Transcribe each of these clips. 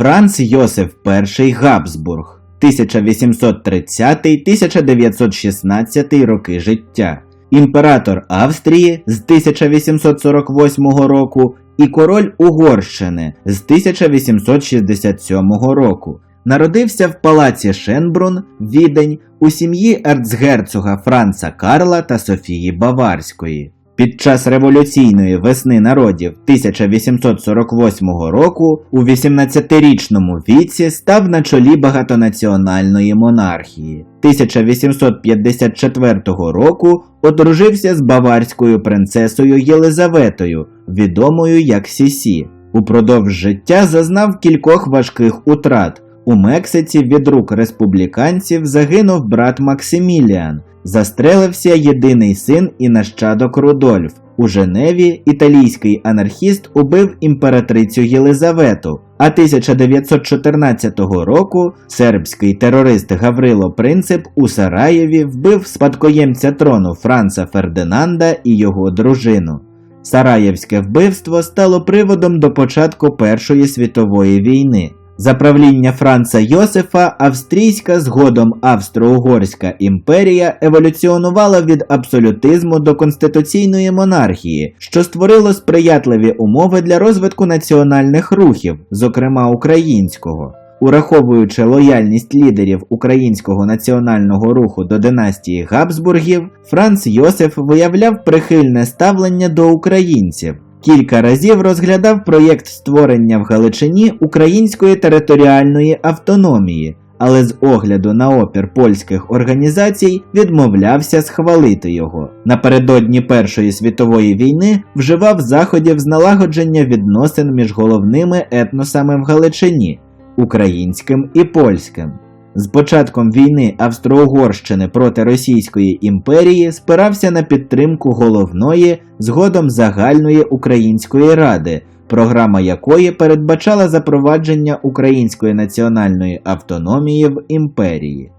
Франц Йосиф І Габсбург 1830-1916 роки життя, імператор Австрії з 1848 року і король Угорщини з 1867 року. Народився в палаці Шенбрун, Відень, у сім'ї ерцгерцога Франца Карла та Софії Баварської. Під час революційної весни народів 1848 року у 18-річному віці став на чолі багатонаціональної монархії. 1854 року одружився з баварською принцесою Єлизаветою, відомою як Сісі. Упродовж життя зазнав кількох важких утрат. У Мексиці від рук республіканців загинув брат Максиміліан, застрелився єдиний син і нащадок Рудольф. У Женеві італійський анархіст убив імператрицю Єлизавету, а 1914 року сербський терорист Гаврило Принцип у Сараєві вбив спадкоємця трону Франца Фердинанда і його дружину. Сараєвське вбивство стало приводом до початку Першої світової війни. За правління Франца Йосифа австрійська згодом Австро-Угорська імперія еволюціонувала від абсолютизму до конституційної монархії, що створило сприятливі умови для розвитку національних рухів, зокрема українського. Ураховуючи лояльність лідерів українського національного руху до династії Габсбургів, Франц Йосиф виявляв прихильне ставлення до українців. Кілька разів розглядав проєкт створення в Галичині української територіальної автономії, але з огляду на опір польських організацій відмовлявся схвалити його. Напередодні Першої світової війни вживав заходів з налагодження відносин між головними етносами в Галичині українським і польським. З початком війни Австро-Угорщини проти Російської імперії спирався на підтримку головної згодом загальної української ради, програма якої передбачала запровадження української національної автономії в імперії.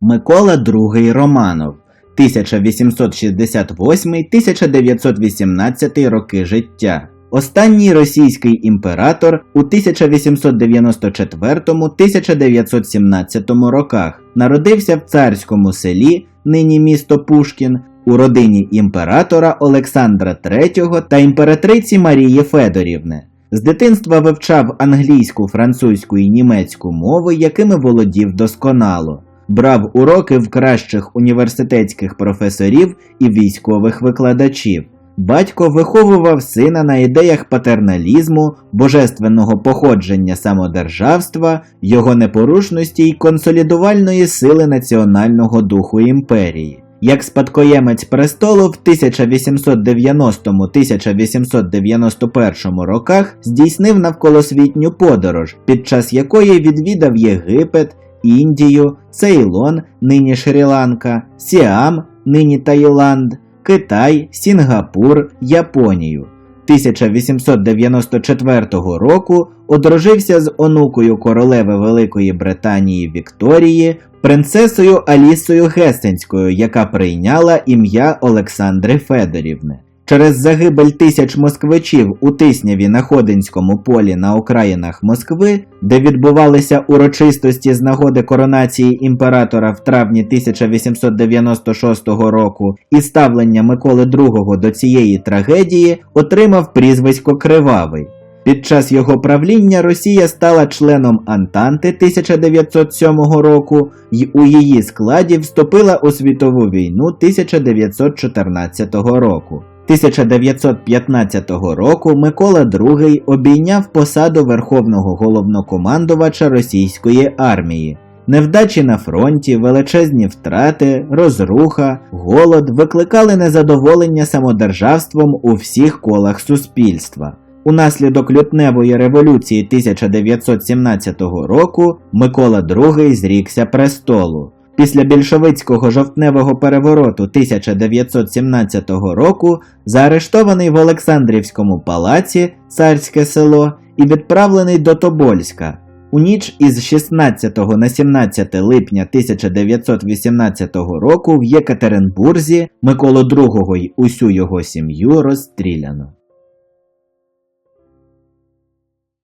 Микола II Романов 1868-1918 роки життя Останній російський імператор у 1894-1917 роках народився в царському селі, нині місто Пушкін, у родині імператора Олександра III та імператриці Марії Федорівни. З дитинства вивчав англійську, французьку і німецьку мови, якими володів досконало. Брав уроки в кращих університетських професорів і військових викладачів. Батько виховував сина на ідеях патерналізму, божественного походження самодержавства, його непорушності й консолідувальної сили національного духу імперії. Як спадкоємець престолу в 1890-1891 роках здійснив навколосвітню подорож, під час якої відвідав Єгипет, Індію, Цейлон, нині Шрі-Ланка, Сіам, нині Таїланд. Китай, Сінгапур, Японію. 1894 року одружився з онукою королеви Великої Британії Вікторії, принцесою Алісою Гесенською, яка прийняла ім'я Олександри Федорівни. Через загибель тисяч москвичів у Тисняві на Ходинському полі на окраїнах Москви, де відбувалися урочистості з нагоди коронації імператора в травні 1896 року, і ставлення Миколи II до цієї трагедії отримав прізвисько Кривавий. Під час його правління Росія стала членом Антанти 1907 року і у її складі вступила у світову війну 1914 року. 1915 року Микола II обійняв посаду верховного головнокомандувача російської армії. Невдачі на фронті, величезні втрати, розруха, голод викликали незадоволення самодержавством у всіх колах суспільства. Унаслідок лютневої революції 1917 року Микола II зрікся престолу. Після більшовицького жовтневого перевороту 1917 року заарештований в Олександрівському палаці царське село і відправлений до Тобольська. У ніч із 16 на 17 липня 1918 року в Єкатеринбурзі Миколу II й усю його сім'ю розстріляно.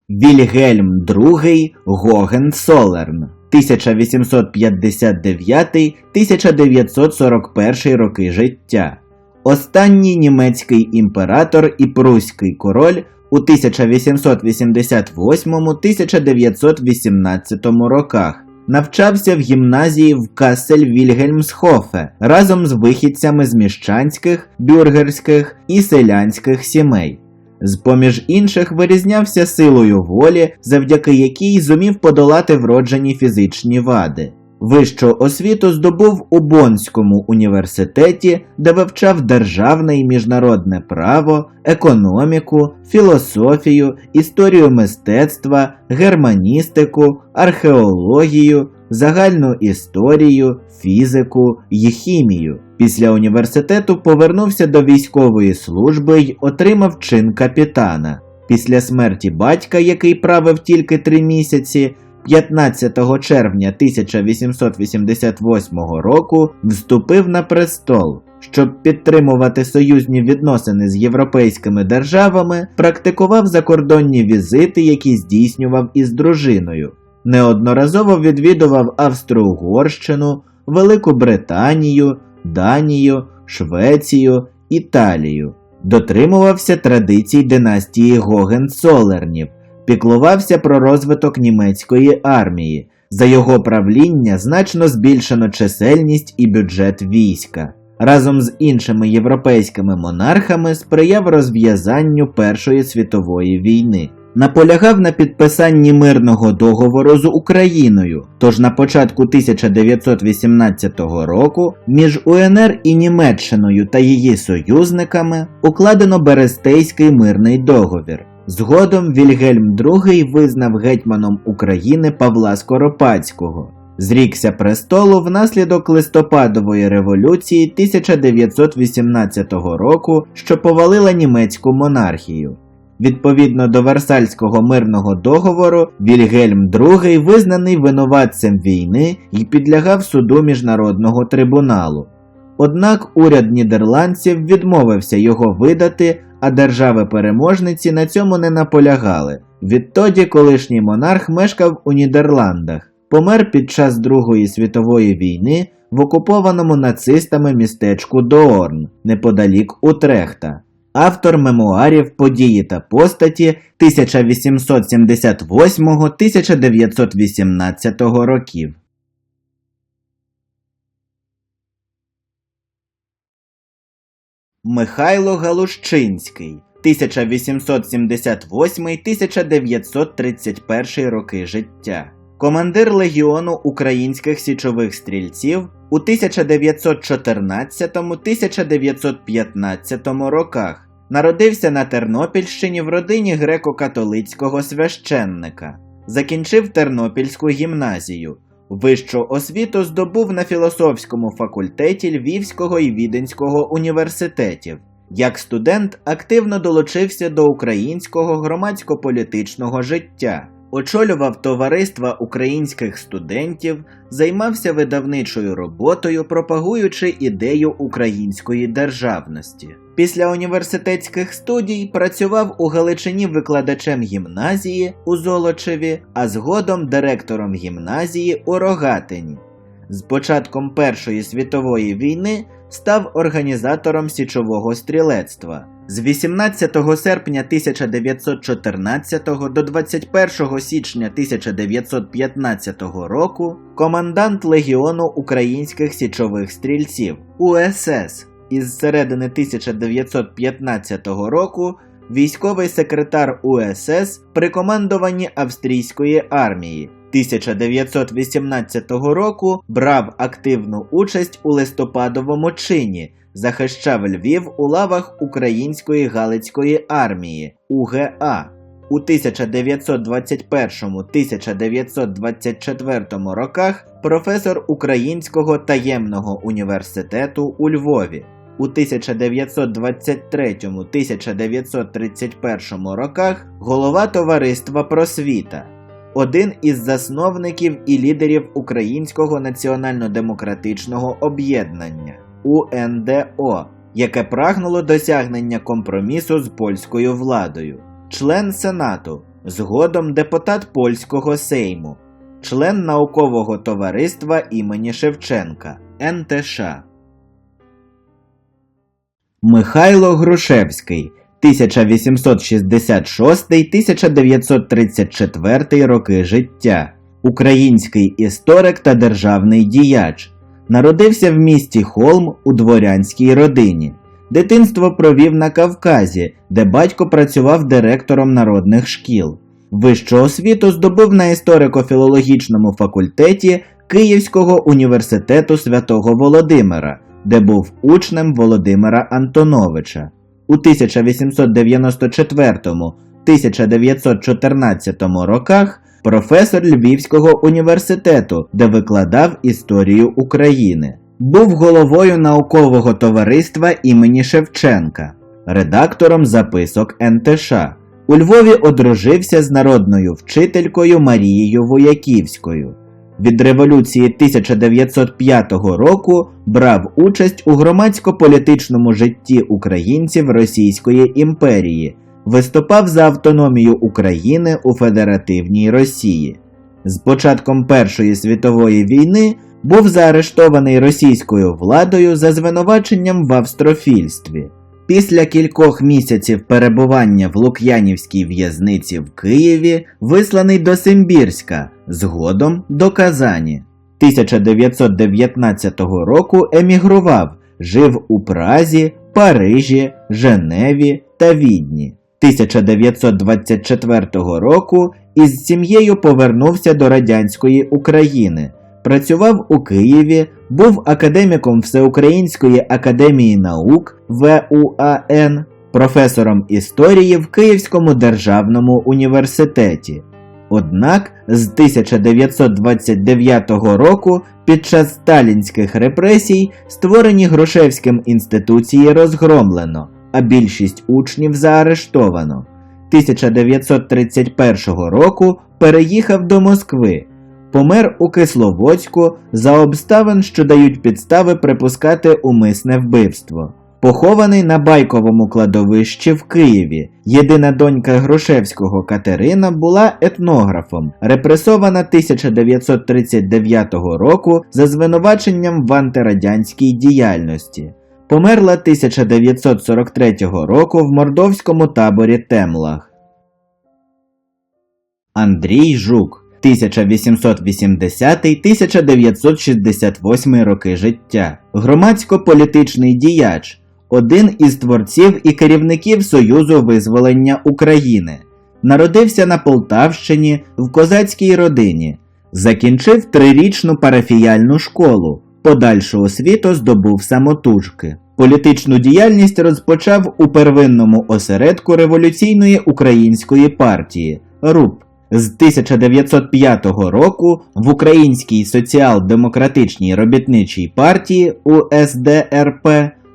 Вільгельм II Гогенцолерн 1859-1941 роки життя. Останній німецький імператор і пруський король у 1888-1918 роках. Навчався в гімназії в Кассель Вільгельмсхофе разом з вихідцями з міщанських, бюргерських і селянських сімей. З-поміж інших вирізнявся силою волі, завдяки якій зумів подолати вроджені фізичні вади. Вищу освіту здобув у Боннському університеті, де вивчав державне і міжнародне право, економіку, філософію, історію мистецтва, германістику, археологію, загальну історію, фізику й хімію. Після університету повернувся до військової служби й отримав чин капітана. Після смерті батька, який правив тільки три місяці, 15 червня 1888 року вступив на престол. Щоб підтримувати союзні відносини з європейськими державами, практикував закордонні візити, які здійснював із дружиною. Неодноразово відвідував Австро-Угорщину, Велику Британію, Данію, Швецію, Італію. Дотримувався традицій династії Гогенцолернів, піклувався про розвиток німецької армії. За його правління значно збільшено чисельність і бюджет війська. Разом з іншими європейськими монархами сприяв розв'язанню Першої світової війни. Наполягав на підписанні мирного договору з Україною. Тож на початку 1918 року між УНР і Німеччиною та її союзниками укладено Берестейський мирний договір. Згодом Вільгельм II визнав гетьманом України Павла Скоропадського. Зрікся престолу внаслідок листопадової революції 1918 року, що повалила німецьку монархію. Відповідно до Версальського мирного договору, Вільгельм II визнаний винуватцем війни і підлягав суду міжнародного трибуналу. Однак уряд нідерландців відмовився його видати, а держави-переможниці на цьому не наполягали. Відтоді колишній монарх мешкав у Нідерландах, помер під час Другої світової війни в окупованому нацистами містечку Доорн неподалік Утрехта. Автор мемуарів події та постаті 1878-1918 років. Михайло Галущинський 1878-1931 роки життя. Командир легіону українських січових стрільців у 1914-1915 роках. Народився на Тернопільщині в родині греко-католицького священника. Закінчив Тернопільську гімназію. Вищу освіту здобув на філософському факультеті Львівського і Віденського університетів. Як студент активно долучився до українського громадсько-політичного життя, очолював товариства українських студентів, займався видавничою роботою, пропагуючи ідею української державності. Після університетських студій працював у Галичині викладачем гімназії у Золочеві, а згодом директором гімназії у Рогатині. З початком Першої світової війни став організатором січового стрілецтва. З 18 серпня 1914 до 21 січня 1915 року командант Легіону українських січових стрільців УСС. Із середини 1915 року військовий секретар УСС при командуванні австрійської армії. 1918 року брав активну участь у листопадовому чині, захищав Львів у лавах Української Галицької армії УГА. У 1921-1924 роках професор Українського таємного університету у Львові. У 1923-1931 роках голова товариства Просвіта, один із засновників і лідерів Українського національно-демократичного об'єднання УНДО, яке прагнуло досягнення компромісу з польською владою, член Сенату, згодом депутат польського сейму, член наукового товариства імені Шевченка НТШ. Михайло Грушевський 1866-1934 роки життя, український історик та державний діяч. Народився в місті Холм у дворянській родині. Дитинство провів на Кавказі, де батько працював директором народних шкіл. Вищу освіту здобув на історико-філологічному факультеті Київського університету святого Володимира, де був учнем Володимира Антоновича. У 1894-1914 роках професор Львівського університету, де викладав історію України. Був головою наукового товариства імені Шевченка, редактором записок НТШ. У Львові одружився з народною вчителькою Марією Вояківською. Від революції 1905 року брав участь у громадсько-політичному житті українців Російської імперії, виступав за автономію України у Федеративній Росії. З початком Першої світової війни був заарештований російською владою за звинуваченням в австрофільстві. Після кількох місяців перебування в Лук'янівській в'язниці в Києві висланий до Симбірська, згодом до Казані. 1919 року емігрував, жив у Празі, Парижі, Женеві та Відні. 1924 року із сім'єю повернувся до радянської України. Працював у Києві, був академіком Всеукраїнської академії наук ВУАН, професором історії в Київському державному університеті. Однак з 1929 року під час сталінських репресій створені Грушевським інституції розгромлено, а більшість учнів заарештовано. 1931 року переїхав до Москви. Помер у Кисловодську за обставин, що дають підстави припускати умисне вбивство. Похований на байковому кладовищі в Києві. Єдина донька Грушевського Катерина була етнографом, репресована 1939 року за звинуваченням в антирадянській діяльності. Померла 1943 року в мордовському таборі Темлах. Андрій Жук 1880-1968 роки життя, громадсько-політичний діяч, один із творців і керівників Союзу визволення України. Народився на Полтавщині в козацькій родині, закінчив трирічну парафіяльну школу, подальшу освіту здобув самотужки. Політичну діяльність розпочав у первинному осередку революційної української партії РУП. З 1905 року в Українській соціал-демократичній робітничій партії УСДРП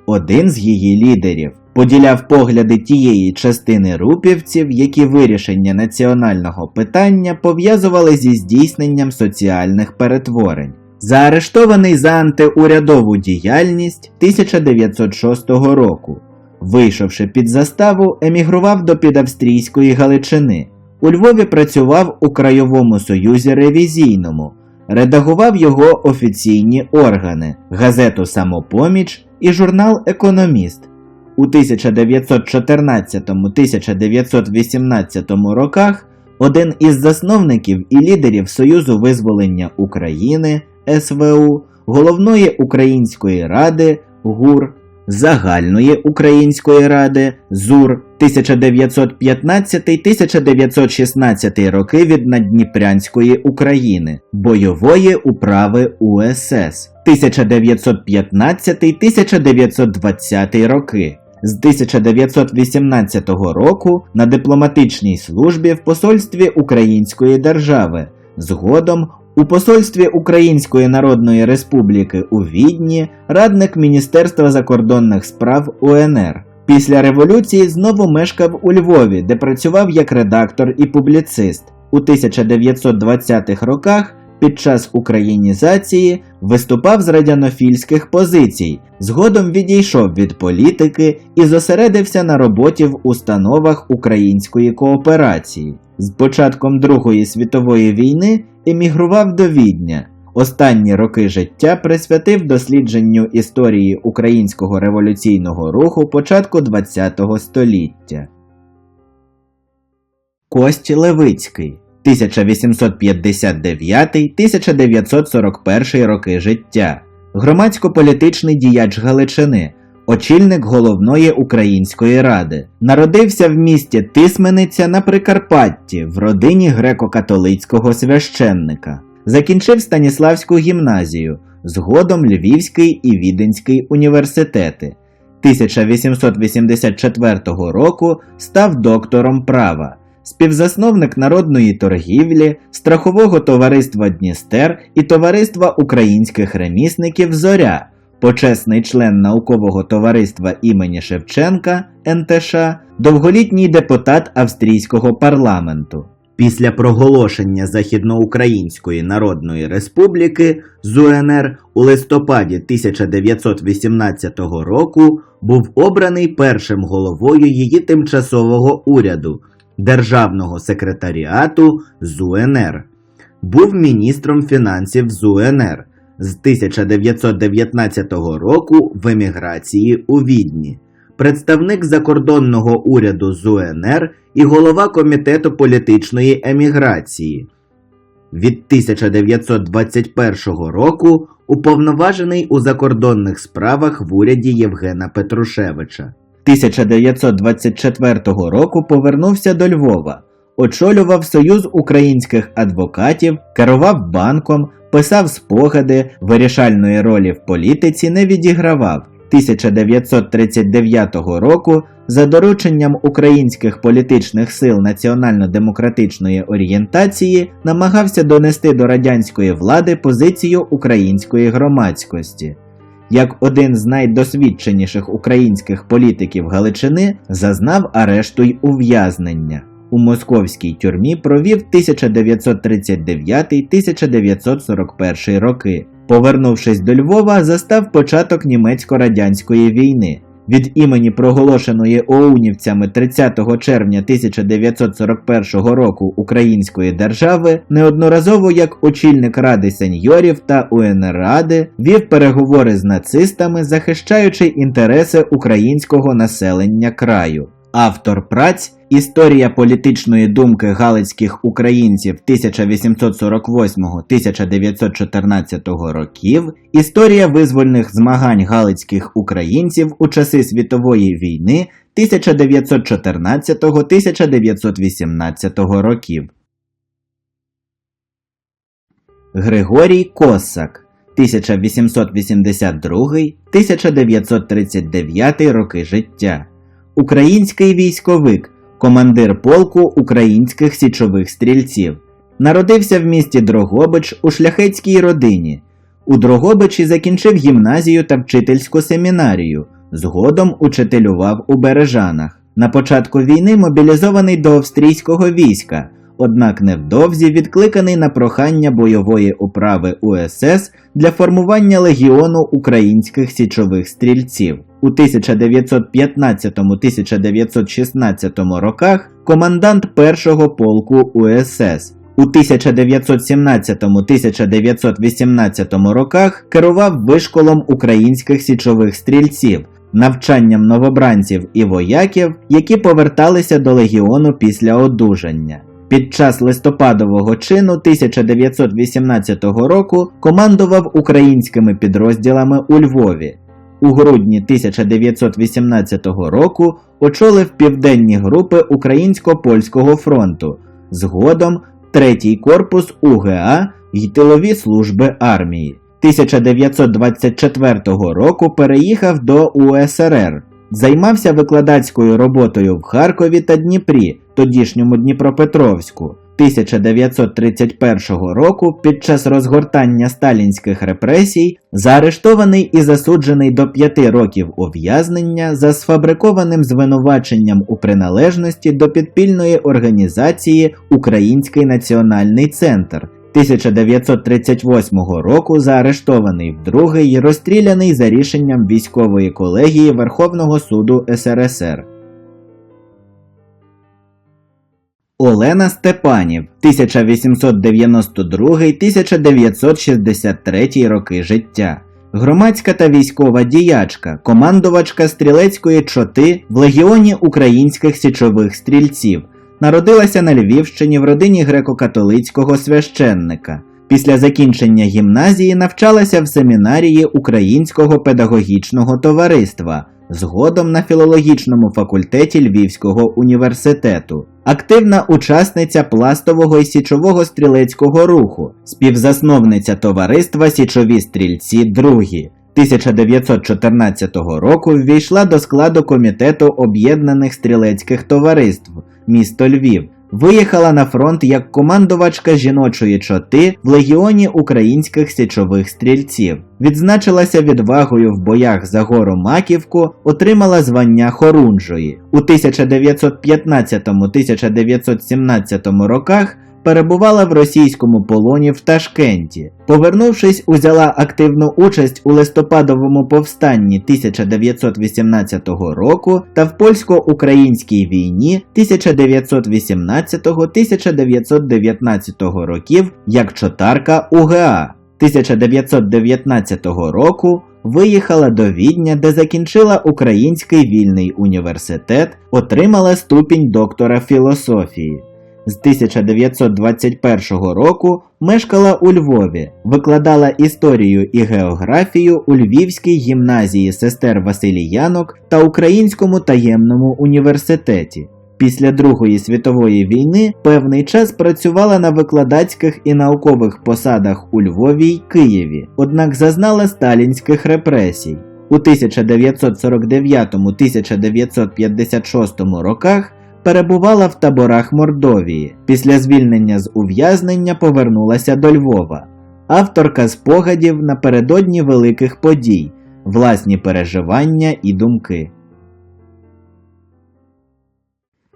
один з її лідерів поділяв погляди тієї частини рупівців, які вирішення національного питання пов'язували зі здійсненням соціальних перетворень. Заарештований за антиурядову діяльність 1906 року. Вийшовши під заставу, емігрував до підавстрійської Галичини. У Львові працював у Краєвому Союзі ревізійному, редагував його офіційні органи, газету Самопоміч і журнал Економіст. У 1914-1918 роках один із засновників і лідерів Союзу визволення України СВУ, головної української ради ГУР, Загальної української ради ЗУР 1915-1916 роки від Надніпрянської України, бойової управи УСС 1915-1920 роки. З 1918 року на дипломатичній службі в посольстві Української держави, згодом у посольстві Української Народної Республіки у Відні радник Міністерства закордонних справ УНР. Після революції знову мешкав у Львові, де працював як редактор і публіцист. У 1920-х роках під час українізації виступав з радянофільських позицій, згодом відійшов від політики і зосередився на роботі в установах української кооперації. З початком Другої світової війни емігрував до Відня. Останні роки життя присвятив дослідженню історії українського революційного руху початку ХХ століття. Кость Левицький 1859-1941 роки життя, громадсько-політичний діяч Галичини, очільник головної української ради. Народився в місті Тисмениця на Прикарпатті в родині греко-католицького священника. Закінчив Станіславську гімназію, згодом Львівський і Віденський університети. 1884 року став доктором права, співзасновник народної торгівлі, страхового товариства Дністер і товариства українських ремісників Зоря, почесний член наукового товариства імені Шевченка НТШ, довголітній депутат австрійського парламенту. Після проголошення Західноукраїнської Народної Республіки з УНР у листопаді 1918 року був обраний першим головою її тимчасового уряду Державного секретаріату з УНР. Був міністром фінансів з УНР з 1919 року в еміграції у Відні представник закордонного уряду з УНР і голова комітету політичної еміграції. Від 1921 року уповноважений у закордонних справах в уряді Євгена Петрушевича. 1924 року повернувся до Львова, очолював Союз українських адвокатів, керував банком, писав спогади, вирішальної ролі в політиці не відігравав. 1939 року за дорученням українських політичних сил національно-демократичної орієнтації намагався донести до радянської влади позицію української громадськості. Як один з найдосвідченіших українських політиків Галичини зазнав арешту й ув'язнення. У московській тюрмі провів 1939-1941 роки. Повернувшись до Львова, застав початок німецько-радянської війни. Від імені проголошеної оунівцями 30 червня 1941 року Української держави неодноразово як очільник Ради сеньорів та УНР-Ради вів переговори з нацистами, захищаючи інтереси українського населення краю. Автор праць Історія політичної думки галицьких українців 1848-1914 років, Історія визвольних змагань галицьких українців у часи світової війни 1914-1918 років. Григорій Косак 1882-1939 роки життя. Український військовик, командир полку українських січових стрільців. Народився в місті Дрогобич у шляхетській родині. У Дрогобичі закінчив гімназію та вчительську семінарію. Згодом учителював у Бережанах. На початку війни мобілізований до австрійського війська, однак невдовзі відкликаний на прохання бойової управи УСС для формування легіону українських січових стрільців. У 1915-1916 роках командант першого полку УСС. У 1917-1918 роках керував вишколом українських січових стрільців, навчанням новобранців і вояків, які поверталися до легіону після одужання. Під час листопадового чину 1918 року командував українськими підрозділами у Львові. У грудні 1918 року очолив південні групи Українсько-Польського фронту, згодом третій корпус УГА й тилові служби армії. 1924 року переїхав до УСРР, займався викладацькою роботою в Харкові та Дніпрі, тодішньому Дніпропетровську. 1931 року під час розгортання сталінських репресій заарештований і засуджений до 5 років ув'язнення за сфабрикованим звинуваченням у приналежності до підпільної організації Український національний центр 1938 року заарештований вдруге й розстріляний за рішенням військової колегії Верховного суду СРСР. Олена Степанів 1892-1963 роки життя. Громадська та військова діячка, командувачка стрілецької чоти в легіоні українських січових стрільців. Народилася на Львівщині в родині греко-католицького священника. Після закінчення гімназії навчалася в семінарії Українського педагогічного товариства, згодом на філологічному факультеті Львівського університету. Активна учасниця пластового і січового стрілецького руху, співзасновниця товариства Січові стрільці другі. 1914 року ввійшла до складу комітету об'єднаних стрілецьких товариств місто Львів. Виїхала на фронт як командувачка жіночої чоти в легіоні українських січових стрільців. Відзначилася відвагою в боях за гору Маківку, отримала звання Хорунжої. У 1915-1917 роках перебувала в російському полоні в Ташкенті. Повернувшись, узяла активну участь у листопадовому повстанні 1918 року та в польсько-українській війні 1918-1919 років як чотарка УГА. 1919 року виїхала до Відня, де закінчила Український вільний університет, отримала ступінь доктора філософії. З 1921 року мешкала у Львові, викладала історію і географію у Львівській гімназії сестер Василіянок та Українському таємному університеті. Після Другої світової війни певний час працювала на викладацьких і наукових посадах у Львові й Києві, однак зазнала сталінських репресій. У 1949-1956 роках перебувала в таборах Мордовії. Після звільнення з ув'язнення повернулася до Львова. Авторка спогадів напередодні великих подій, власні переживання і думки.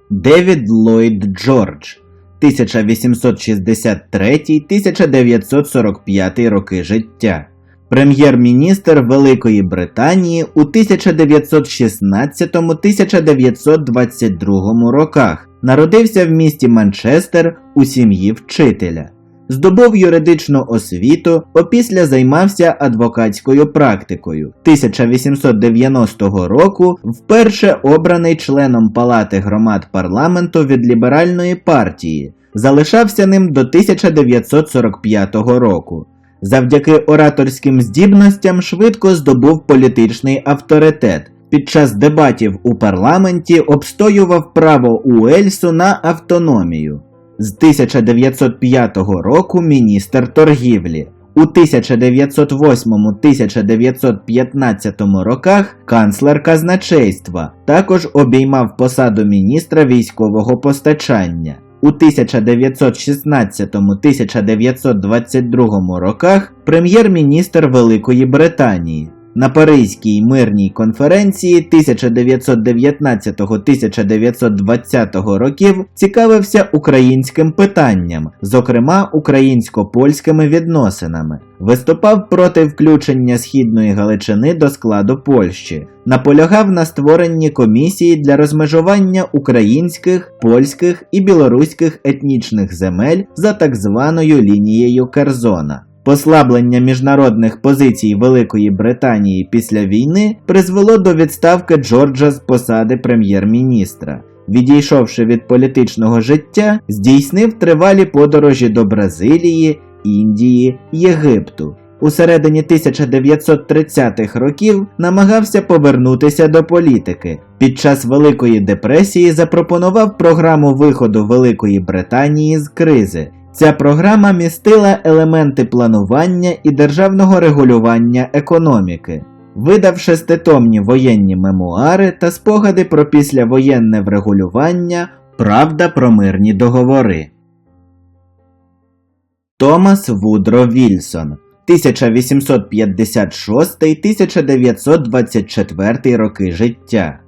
Девід Ллойд Джордж 1863-1945 роки життя. Прем'єр-міністр Великої Британії у 1916-1922 роках. Народився в місті Манчестер у сім'ї вчителя. Здобув юридичну освіту, опісля займався адвокатською практикою. 1890 року вперше обраний членом Палати громад парламенту від ліберальної партії, залишався ним до 1945 року. Завдяки ораторським здібностям швидко здобув політичний авторитет. Під час дебатів у парламенті обстоював право Уельсу на автономію. З 1905 року міністр торгівлі. У 1908-1915 роках канцлер казначейства, також обіймав посаду міністра військового постачання. У 1916-1922 роках прем'єр-міністр Великої Британії. На Паризькій мирній конференції 1919-1920 років цікавився українським питанням, зокрема українсько-польськими відносинами. Виступав проти включення Східної Галичини до складу Польщі, наполягав на створенні комісії для розмежування українських, польських і білоруських етнічних земель за так званою лінією Керзона. Послаблення міжнародних позицій Великої Британії після війни призвело до відставки Джорджа з посади прем'єр-міністра. Відійшовши від політичного життя, здійснив тривалі подорожі до Бразилії, Індії, Єгипту. У середині 1930-х років намагався повернутися до політики. Під час Великої депресії запропонував програму виходу Великої Британії з кризи. Ця програма містила елементи планування і державного регулювання економіки. Видав шеститомні воєнні мемуари та спогади про післявоєнне врегулювання, правда про мирні договори. Томас Вудро Вільсон 1856-1924 роки життя.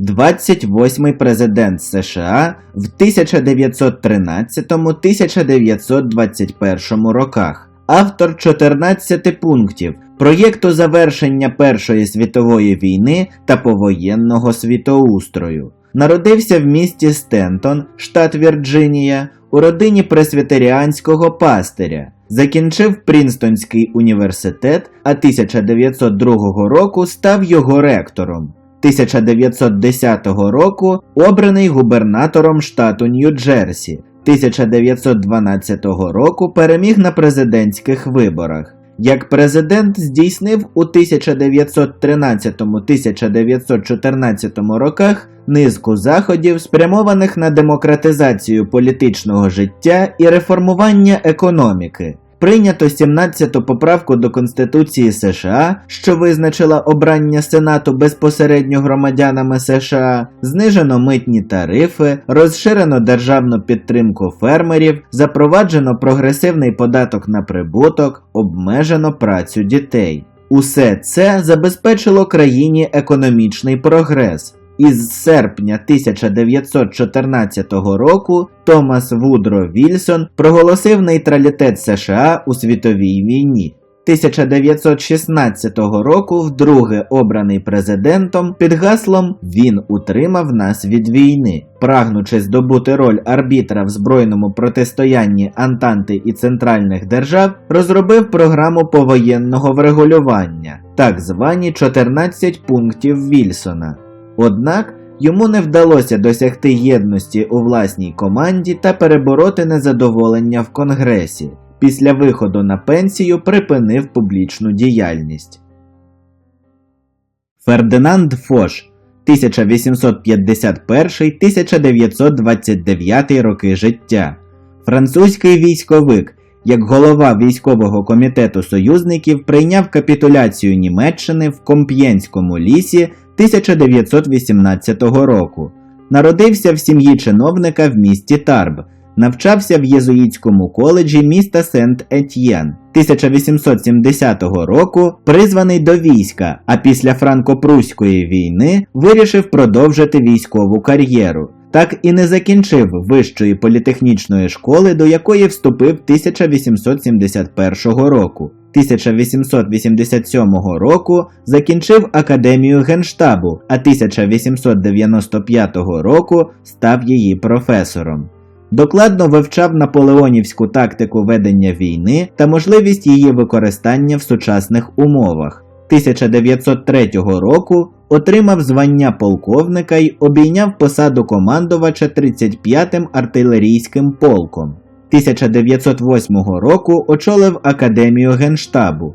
28-й президент США в 1913-1921 роках, автор 14 пунктів проєкту завершення Першої світової війни та повоєнного світоустрою. Народився в місті Стентон, штат Вірджинія, у родині пресвітеріанського пастиря. Закінчив Прінстонський університет, а 1902 року став його ректором. 1910 року обраний губернатором штату Нью-Джерсі. 1912 року переміг на президентських виборах. Як президент здійснив у 1913-1914 роках низку заходів, спрямованих на демократизацію політичного життя і реформування економіки. Прийнято 17-ту поправку до Конституції США, що визначила обрання Сенату безпосередньо громадянами США, знижено митні тарифи, розширено державну підтримку фермерів, запроваджено прогресивний податок на прибуток, обмежено працю дітей. Усе це забезпечило країні економічний прогрес. Із серпня 1914 року Томас Вудро Вільсон проголосив нейтралітет США у світовій війні. 1916 року, вдруге обраний президентом, під гаслом Він утримав нас від війни, прагнучи здобути роль арбітра в збройному протистоянні Антанти і центральних держав, розробив програму повоєнного врегулювання, так звані 14 пунктів Вільсона. Однак йому не вдалося досягти єдності у власній команді та перебороти незадоволення в Конгресі. Після виходу на пенсію припинив публічну діяльність. Фердинанд Фош 1851-1929 роки життя. Французький військовик, як голова військового комітету союзників, прийняв капітуляцію Німеччини в Комп'єнському лісі 1918 року. Народився в сім'ї чиновника в місті Тарб, навчався в єзуїтському коледжі міста Сент-Етьєн. 1870 року призваний до війська, а після франко-пруської війни вирішив продовжити військову кар'єру. Так і не закінчив вищої політехнічної школи, до якої вступив 1871 року. 1887 року закінчив Академію Генштабу, а 1895 року став її професором. Докладно вивчав наполеонівську тактику ведення війни та можливість її використання в сучасних умовах. 1903 року отримав звання полковника й обійняв посаду командувача 35-м артилерійським полком. 1908 року очолив Академію Генштабу.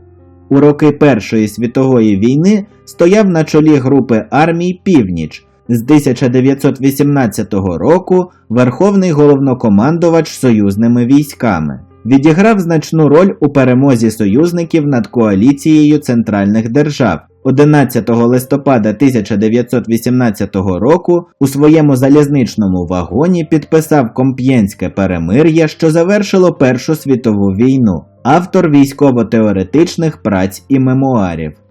У роки Першої світової війни стояв на чолі групи армій Північ. З 1918 року Верховний головнокомандувач союзними військами. Відіграв значну роль у перемозі союзників над коаліцією центральних держав. 11 листопада 1918 року у своєму залізничному вагоні підписав Комп'єнське перемир'я, що завершило Першу світову війну, автор військово-теоретичних праць і мемуарів.